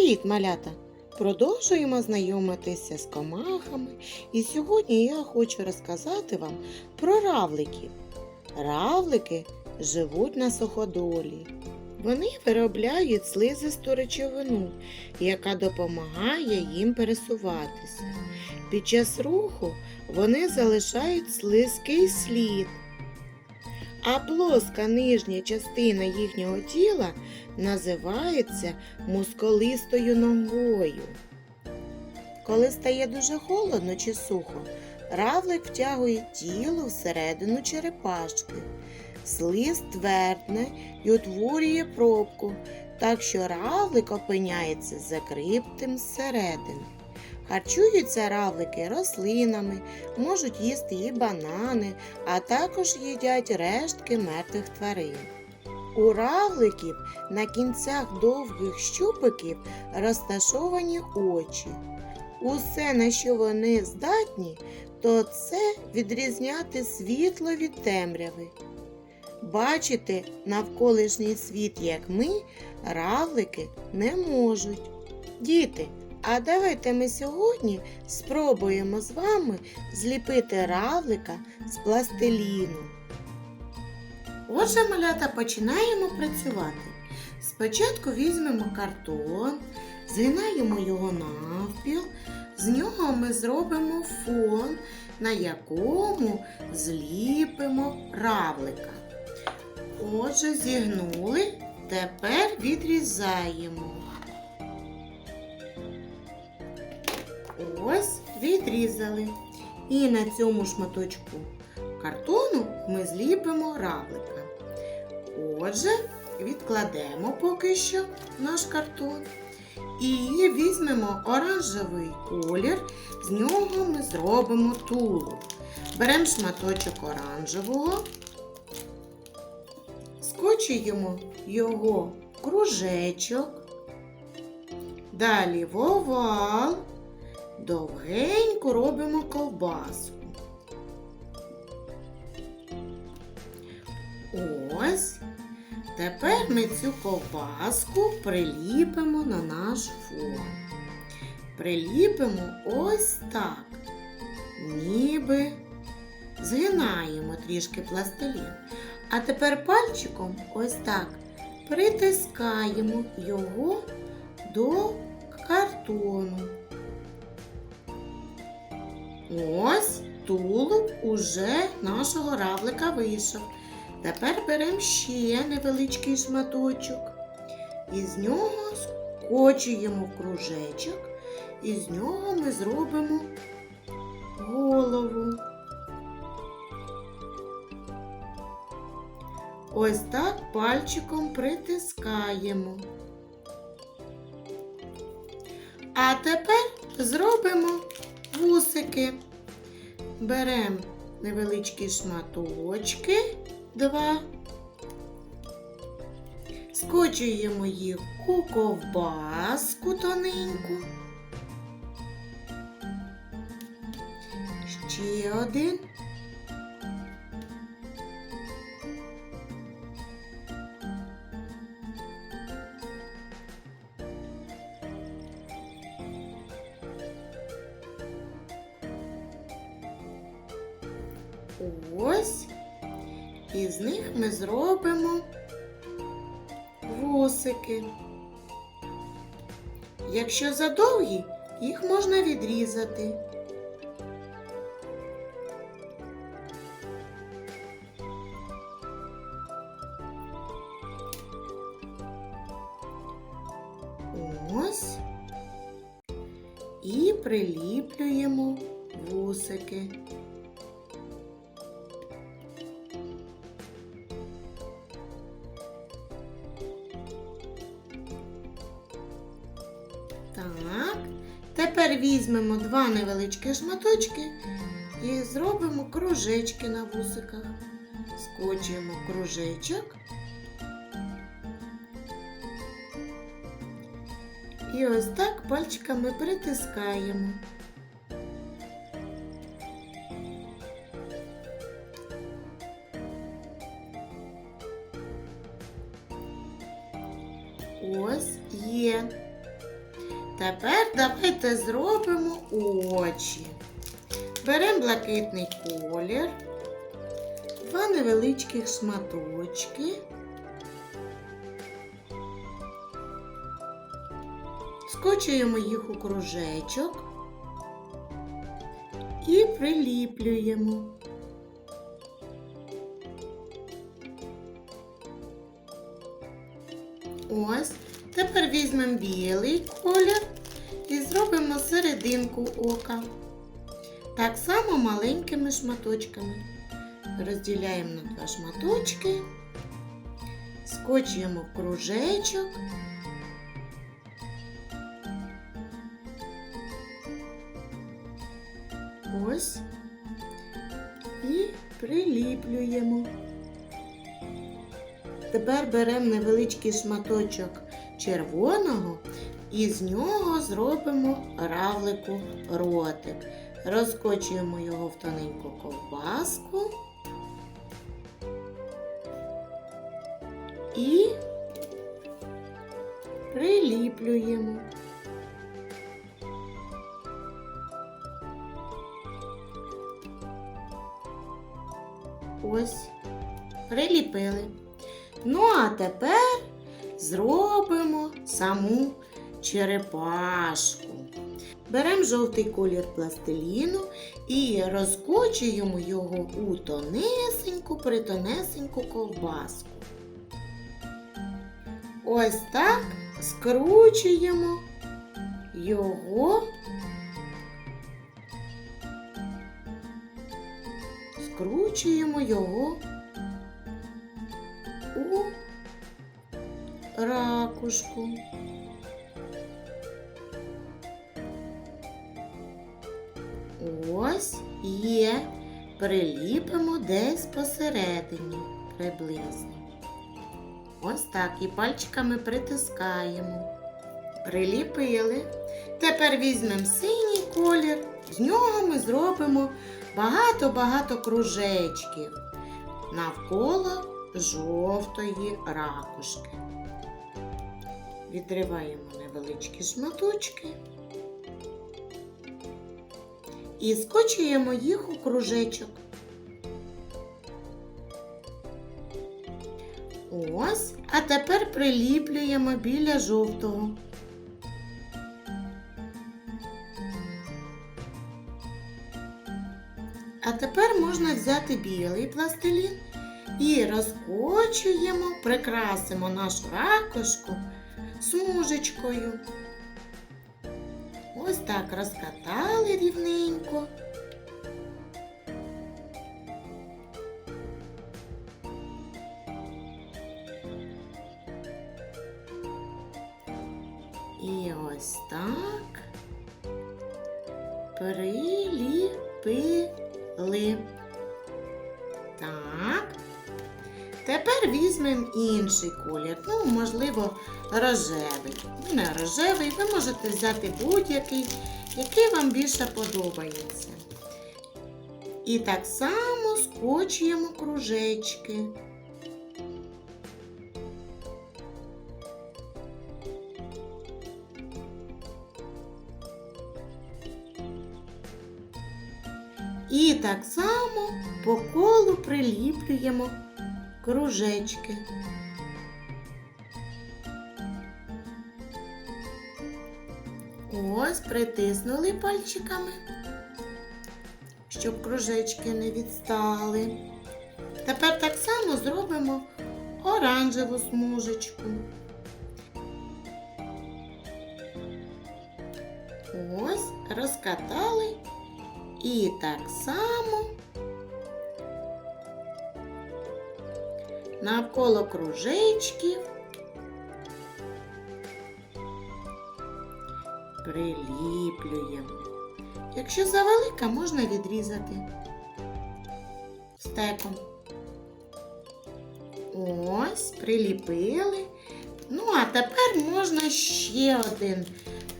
Привіт, малята! Продовжуємо знайомитися з комахами, і сьогодні я хочу розказати вам про равликів. Равлики живуть на суходолі. Вони виробляють слизисту речовину, яка допомагає їм пересуватися. Під час руху вони залишають слизький слід, а плоска нижня частина їхнього тіла називається мускулистою ногою. Коли стає дуже холодно чи сухо, равлик втягує тіло всередину черепашки. Слиз твердне і утворює пробку, так що равлик опиняється закриптим зсередини. Харчуються равлики рослинами, можуть їсти і банани, а також їдять рештки мертвих тварин. У равликів на кінцях довгих щупиків розташовані очі. Усе, на що вони здатні, то це відрізняти світло від темряви. Бачити навколишній світ, як ми, равлики не можуть. Діти, а давайте ми сьогодні спробуємо з вами зліпити равлика з пластиліну. Отже, малята, починаємо працювати. Спочатку візьмемо картон, згинаємо його навпіл, з нього ми зробимо фон, на якому зліпимо равлика. Отже, зігнули, тепер відрізаємо. Ось відрізали. І на цьому шматочку картону ми зліпимо равлика. Отже, відкладемо поки що наш картон. І візьмемо оранжевий колір, з нього ми зробимо тулу. Беремо шматочок оранжевого, скочуємо його кружечок, далі в овал, довгенько робимо ковбаску. Ось. Тепер ми цю ковбаску приліпимо на наш фон. Приліпимо ось так. Ніби згинаємо трішки пластилін. А тепер пальчиком ось так притискаємо його до картону. Ось тулуб уже нашого равлика вийшов. Тепер беремо ще невеличкий шматочок. І з нього скочуємо кружечок, і з нього ми зробимо голову. Ось так пальчиком притискаємо. А тепер зробимо вусики. Беремо невеличкі шматочки два. Скочуємо їх у ковбаску тоненьку. Ще один. Ось. І з них ми зробимо вусики. Якщо задовгі, їх можна відрізати. Ось. І приліплюємо вусики. Так, тепер візьмемо два невеличкі шматочки і зробимо кружечки на вусиках. Скочуємо кружечок. І ось так пальчиками притискаємо. Ось є. Тепер давайте зробимо очі. Беремо блакитний колір, два невеличких шматочки. Скочуємо їх у кружечок і приліплюємо. Ось, тепер візьмемо білий колір і зробимо серединку ока. Так само маленькими шматочками. Розділяємо на два шматочки, скочуємо в кружечок. Ось і приліплюємо. Тепер беремо невеличкий шматочок червоного і з нього зробимо равлику ротик. Розкочуємо його в тоненьку ковбаску і приліплюємо. Ось, приліпили. Ну, а тепер зробимо саму черепашку. Беремо жовтий колір пластиліну і розкочуємо його у тонесеньку, притонесеньку ковбаску. Ось так скручуємо його, скручуємо його у ракушку. Ось є. Приліпимо десь посередині приблизно. Ось так і пальчиками притискаємо. Приліпили. Тепер візьмемо синій колір, з нього ми зробимо багато-багато кружечків навколо жовтої ракушки. Відриваємо невеличкі шматочки і скочуємо їх у кружечок. Ось, а тепер приліплюємо біля жовтого. А тепер можна взяти білий пластилін і розкочуємо, прикрасимо нашу ракушку смужечкою. Ось так розкатали рівненько. І ось так приліпили. Тепер візьмемо інший колір. Ну, можливо, рожевий. У рожевий, ви можете взяти будь-який, який вам більше подобається. І так само скочуємо кружечки. І так само по колу приліплюємо кружечки. Ось притиснули пальчиками, щоб кружечки не відстали. Тепер так само зробимо оранжеву смужечку. Ось розкатали і так само навколо кружечків приліплюємо. Якщо завелика, можна відрізати стеком. Ось, приліпили. Ну, а тепер можна ще один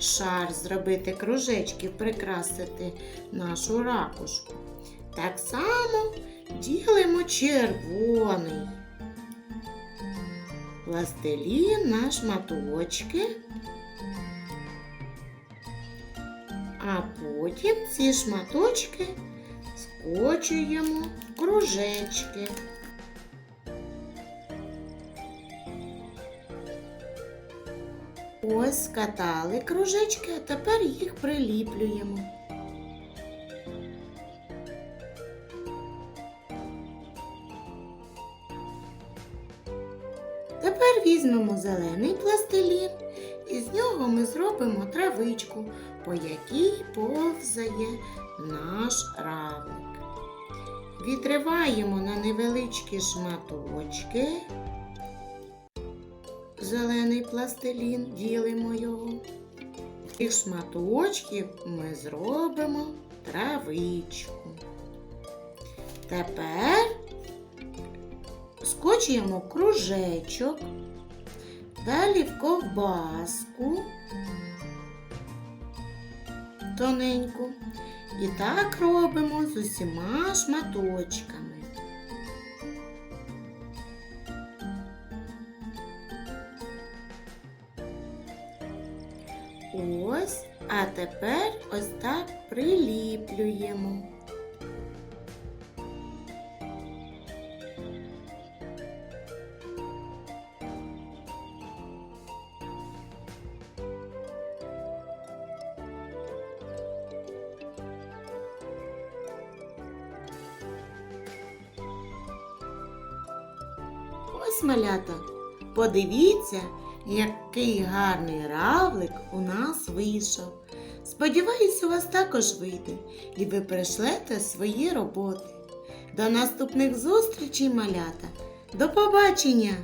шар зробити, кружечків, прикрасити нашу ракушку. Так само ділимо червоний пластилін на шматочки. А потім ці шматочки скочуємо в кружечки. Ось скатали кружечки, а тепер їх приліплюємо. Візьмемо зелений пластилін і з нього ми зробимо травичку, по якій повзає наш равлик. Відриваємо на невеличкі шматочки. Зелений пластилін, ділимо його. Із шматочків ми зробимо травичку. Тепер скочуємо кружечок, далі в ковбаску тоненьку. І так робимо з усіма шматочками. Ось, а тепер ось так приліплюємо. Ось малята. Подивіться, який гарний равлик у нас вийшов. Сподіваюсь, у вас також вийде, і ви прийшлете свої роботи. До наступних зустрічей, малята. До побачення!